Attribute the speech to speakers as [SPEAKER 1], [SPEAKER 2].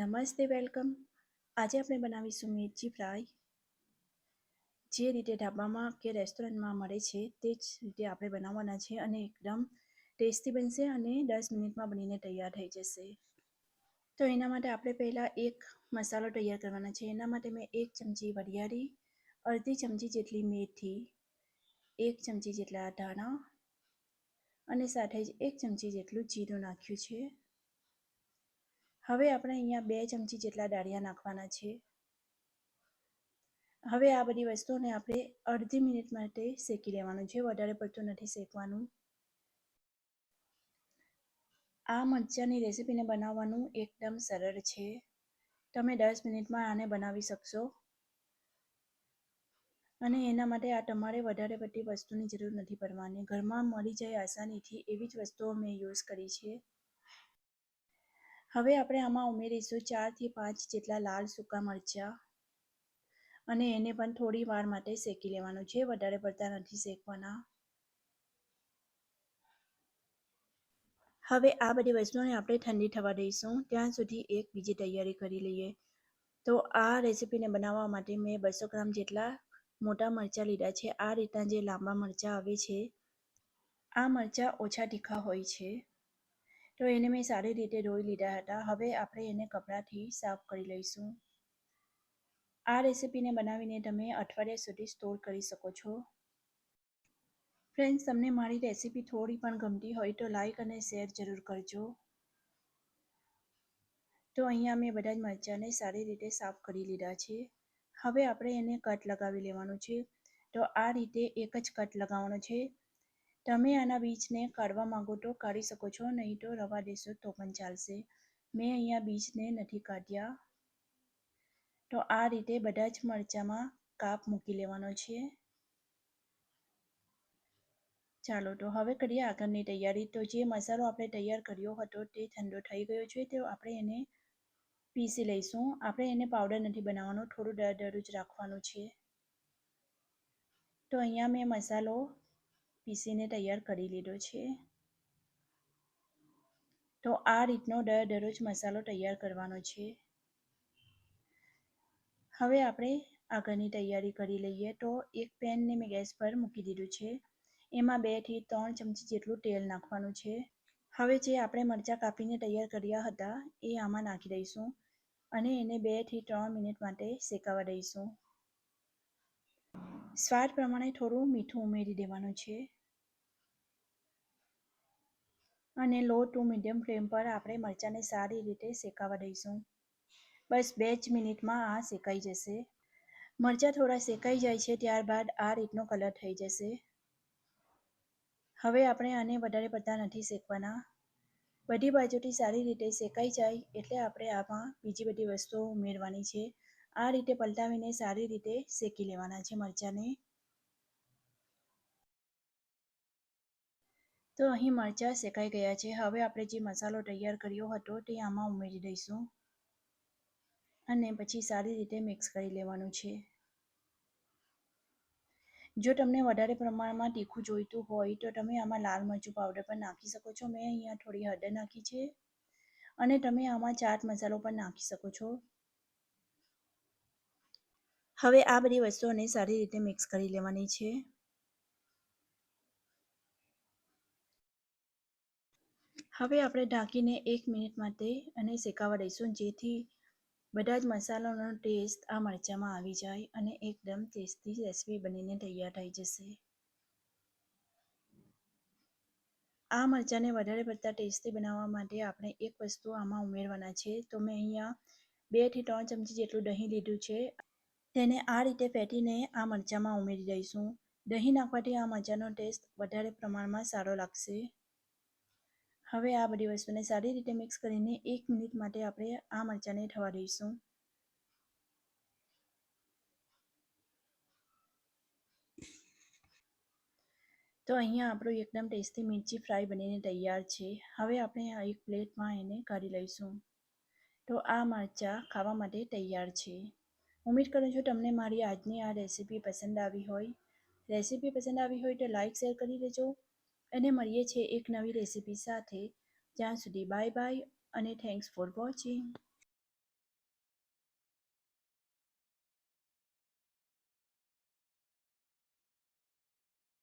[SPEAKER 1] નમસ્તે, વેલકમ. આજે આપણે બનાવીશું મિર્ચી ફ્રાય. જે રીતે ઢાબામાં કે રેસ્ટોરન્ટમાં મળે છે, તે જ રીતે આપણે બનાવવાના છે અને એકદમ ટેસ્ટી બનશે અને દસ મિનિટમાં બનીને તૈયાર થઈ જશે. તો એના માટે આપણે પહેલાં એક મસાલો તૈયાર કરવાના છે. એના માટે મેં એક ચમચી વરિયાળી, અડધી ચમચી જેટલી મેથી, એક ચમચી જેટલા ધાણા અને સાથે જ એક ચમચી જેટલું જીરું નાખ્યું છે. હવે આપણે અહીંયા બે ચમચી જેટલા ડાળિયા નાખવાના છે હવે આ બધી વસ્તુઓને આપણે અડધી મિનિટ માટે શેકી લેવાનું છે. વધારે પડતું નથી શેકવાનું. આ મરચાંની રેસીપીને બનાવવાનું એકદમ સરળ છે. તમે દસ મિનિટમાં આને બનાવી શકશો. અને એના માટે આ તમારે વધારે પડતી વસ્તુની જરૂર નથી પડવાની. ઘરમાં મળી જાય આસાનીથી એવી જ વસ્તુઓ મેં યુઝ કરી છે. હવે આપણે આમાં ઉમેરીશું ચારથી પાંચ જેટલા લાલ સૂકા મરચાં અને એને પણ થોડી વાર માટે શેકી લેવાનું છે. વધારે પડતા નથી શેકવાના. હવે આ બધી વસ્તુઓને આપણે ઠંડી થવા દઈશું. ત્યાં સુધી એક બીજી તૈયારી કરી લઈએ. તો આ રેસીપીને બનાવવા માટે મેં બસો ગ્રામ જેટલા મોટા મરચાં લીધા છે. આ રીતના જે લાંબા મરચાં આવે છે, આ મરચાં ઓછા તીખા હોય છે. તો એને મેં સારી રીતે ધોઈ લીધા હતા. હવે આપણે એને કપડાથી સાફ કરી લઈશું. આ રેસીપીને બનાવીને તમે અઠવાડિયા સુધી સ્ટોર કરી શકો છો. ફ્રેન્ડ્સ, તમને મારી રેસીપી થોડી પણ ગમતી હોય તો લાઈક અને શેર જરૂર કરજો. તો અહીંયા મેં બધા જ મરચાંને સારી રીતે સાફ કરી લીધા છે. હવે આપણે એને કટ લગાવી લેવાનું છે. તો આ રીતે એક જ કટ લગાવવાનો છે. તમે આના બીજને કાઢવા માંગો તો કાઢી શકો છો, નહીં તો રવા દેશો તો પણ ચાલશે. મેં અહીંયા બીજને નથી કાઢ્યા. તો આ રીતે બધા જ મરચાંમાં કાપ મૂકી લેવાનો છે. ચાલો, તો હવે કરીએ આગળની તૈયારી. તો જે મસાલો આપણે તૈયાર કર્યો હતો તે ઠંડો થઈ ગયો છે, તો આપણે એને પીસી લઈશું. આપણે એને પાવડર નથી બનાવવાનો, થોડું દર જ રાખવાનું છે. તો અહીંયા મેં મસાલો પીસીને તૈયાર કરી લીધો છે. તો આ રીતનો દર દરરોજ મસાલો તૈયાર કરવાનો છે. હવે આપણે આગળની તૈયારી કરી લઈએ. તો એક પેનને મેં ગેસ પર મૂકી દીધું છે. એમાં બેથી ત્રણ ચમચી જેટલું તેલ નાખવાનું છે. હવે જે આપણે મરચાં કાપીને તૈયાર કર્યા હતા, એ આમાં નાખી દઈશું અને એને બેથી ત્રણ મિનિટ માટે શેકાવા દઈશું. સ્વાદ પ્રમાણે થોડું મીઠું ઉમેરી દેવાનું છે. અને લો ટુ મીડિયમ ફ્લેમ પર આપણે મરચાંને સારી રીતે શેકાવા દઈશું. બસ બે જ મિનિટમાં આ શેકાઈ જશે. મરચાં થોડા શેકાઈ જાય છે ત્યારબાદ આ રીતનો કલર થઈ જશે. હવે આપણે આને વધારે પડતા નથી શેકવાના. બધી બાજુથી સારી રીતે શેકાઈ જાય એટલે આપણે આમાં બીજી બધી વસ્તુઓ ઉમેરવાની છે. આ રીતે પલટાવીને સારી રીતે શેકી લેવાના છે મરચાંને. તો અહીં મરચાં શેકાઈ ગયા છે. હવે આપણે જે મસાલો તૈયાર કર્યો હતો તે આમાં ઉમેરી દઈશું. અને પછી સારી રીતે મિક્સ કરી લેવાનું છે. જો તમને વધારે પ્રમાણમાં તીખું જોઈતું હોય તો તમે આમાં લાલ મરચું પાવડર પણ નાખી શકો છો. મેં અહીંયા થોડી હળદર નાખી છે. અને તમે આમાં ચાટ મસાલો પણ નાખી શકો છો. હવે આ બધી વસ્તુઓને સારી રીતે મિક્સ કરી લેવાની છે. હવે આપણે ઢાંકીને એક મિનિટ માટે અને શેકાવા દઈશું, જેથી બધા જ મસાલાનો ટેસ્ટ આ મરચાંમાં આવી જાય અને એકદમ ટેસ્ટી રેસીપી બનીને તૈયાર થઈ જશે. આ મરચાંને વધારે પડતા ટેસ્ટી બનાવવા માટે આપણે એક વસ્તુ આમાં ઉમેરવાના છે. તો મેં અહીંયા બેથી ત્રણ ચમચી જેટલું દહીં લીધું છે. તેને આ રીતે ફેટીને આ મરચાંમાં ઉમેરી દઈશું. દહીં નાખવાથી આ મરચાંનો ટેસ્ટ વધારે પ્રમાણમાં સારો લાગશે. હવે આ બધી વસ્તુને સારી રીતે મિક્સ કરીને એક મિનિટ માટે આપણે આ મરચાંને થવા દઈશું. તો અહીંયા આપણું એકદમ ટેસ્ટી મિર્ચી ફ્રાય બનીને તૈયાર છે. હવે આપણે એક પ્લેટમાં એને કાઢી લઈશું. તો આ મરચાં ખાવા માટે તૈયાર છે. ઉમેદ કરું છું તમને મારી આજની આ રેસીપી પસંદ આવી હોય. રેસીપી પસંદ આવી હોય તો લાઇક શેર કરી દેજો. અને મળીએ છીએ એક નવી રેસીપી સાથે. જ્યાં સુધી બાય બાય અને થેન્ક્સ ફોર વોચિંગ